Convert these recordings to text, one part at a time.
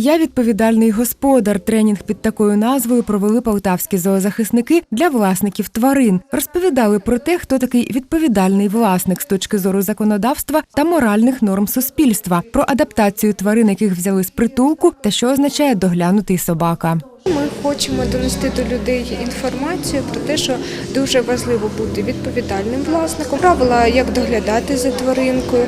Я відповідальний господар. Тренінг під такою назвою провели полтавські зоозахисники для власників тварин. Розповідали про те, хто такий відповідальний власник з точки зору законодавства та моральних норм суспільства, про адаптацію тварин, яких взяли з притулку, та що означає доглянутий собака. Ми хочемо донести до людей інформацію про те, що дуже важливо бути відповідальним власником. Правила, як доглядати за тваринкою,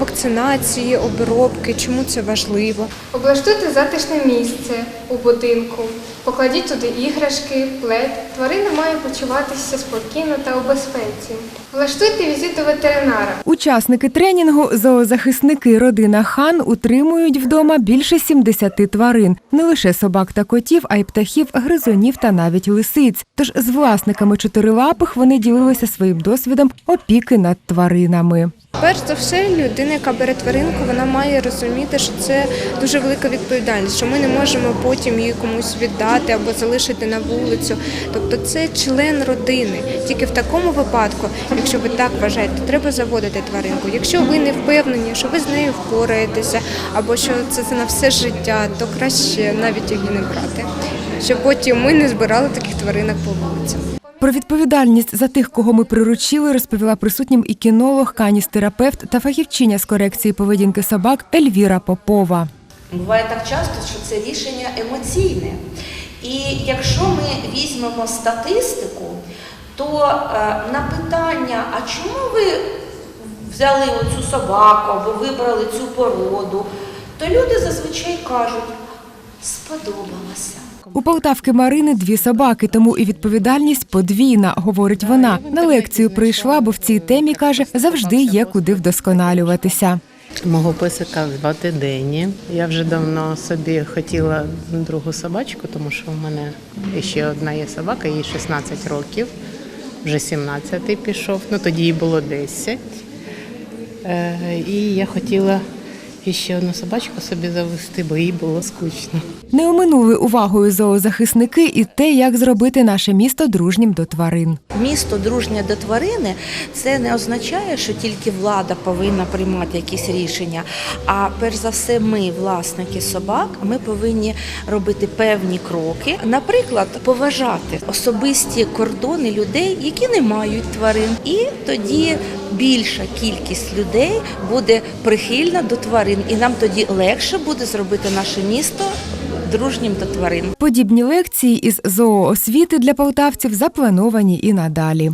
вакцинації, обробки, чому це важливо. Облаштуйте затишне місце у будинку. Покладіть туди іграшки, плед. Тварина має почуватися спокійно та у безпеці. Влаштуйте візит до ветеринара. Учасники тренінгу зоозахисники родина хан утримують вдома більше 70 тварин, не лише собак та котів, а й птахів, гризунів та навіть лисиць. Тож з власниками чотирилапих вони ділилися своїм досвідом опіки над тваринами. Перш за все, людина, яка бере тваринку, вона має розуміти, що це дуже велика відповідальність, що ми не можемо потім її комусь віддати або залишити на вулицю. Тобто це член родини. Тільки в такому випадку, якщо ви так вважаєте, треба заводити тваринку. Якщо ви не впевнені, що ви з нею впораєтеся, або що це на все життя, то краще навіть її не брати. Щоб потім ми не збирали таких тваринок по вулицям. Про відповідальність за тих, кого ми приручили, розповіла присутнім і кінолог, каністерапевт та фахівчиня з корекції поведінки собак Ельвіра Попова. Буває так часто, що це рішення емоційне. І якщо ми візьмемо статистику, то е, на питання, а чому ви взяли оцю собаку або вибрали цю породу, то люди зазвичай кажуть, сподобалося. У Полтавки Марини дві собаки, тому і відповідальність подвійна, говорить вона. На лекцію прийшла, бо в цій темі каже, завжди є куди вдосконалюватися. Мого песика звати Дені. Я вже давно собі хотіла другу собачку, тому що в мене ще одна є собака, їй 16 років, вже 17 пішов. Ну тоді їй було 10. Е, І я хотіла ще одну собачку собі завести, бо їй було скучно. Не оминули увагою зоозахисники і те, як зробити наше місто дружнім до тварин. Місто дружнє до тварини це не означає, що тільки влада повинна приймати якісь рішення. А перш за все, ми, власники собак, ми повинні робити певні кроки, наприклад, поважати особисті кордони людей, які не мають тварин. І тоді більша кількість людей буде прихильна до тварин, і нам тоді легше буде зробити наше місто дружнім до тварин. Подібні лекції із зооосвіти для полтавців заплановані і надалі.